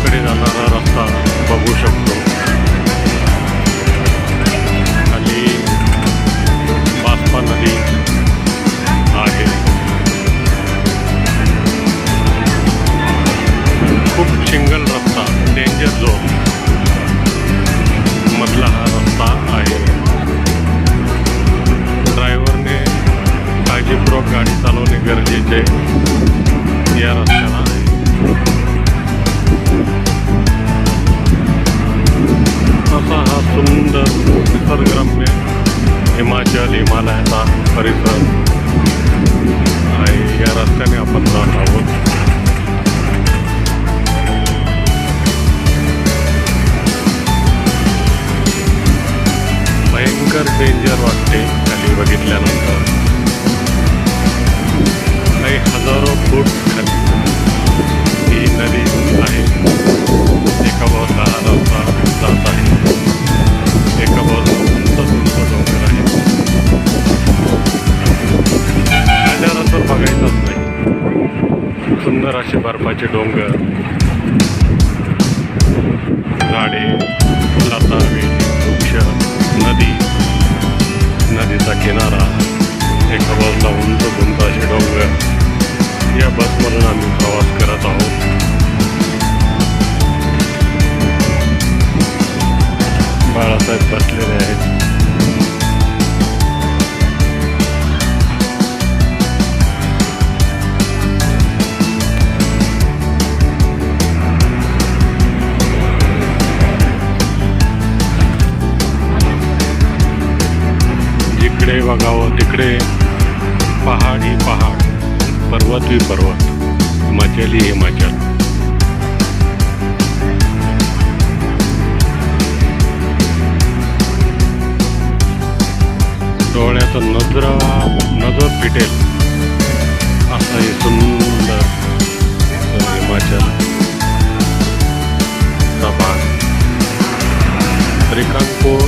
गावाकडे जाणारा रस्ता बघू शकतो. खाली बास्पा नदी आहे. खूप सिंगल रस्ता डेंजर झोन मधला हा रस्ता आहे. ड्रायव्हरने काळजीपूर्वक गाडी चालवणे गरजेचे या रस्त्याला निसर्गरम्य हिमाचल हिमालयाचा परिसर आणि या रस्त्याने आपण जात आहोत. भयंकर डेंजर वाटते खाली बघितल्यानंतर. बर्फाचे डोंगर. झाडे लता वृक्ष नदी. नदीचा किनारा एका बाजूला उंच गुंताचे डोंगर. या बसमधून आम्ही प्रवास करत आहोत. बाळासाहेब बसलेले आहेत. बघावं तिकडे पहाडी पहाड पर्वतही पर्वत हिमाचली हिमाचल. डोळ्याचं नजर नजर फिटेल. असं हे सुंदर हिमाचल. चा भाग रिकांको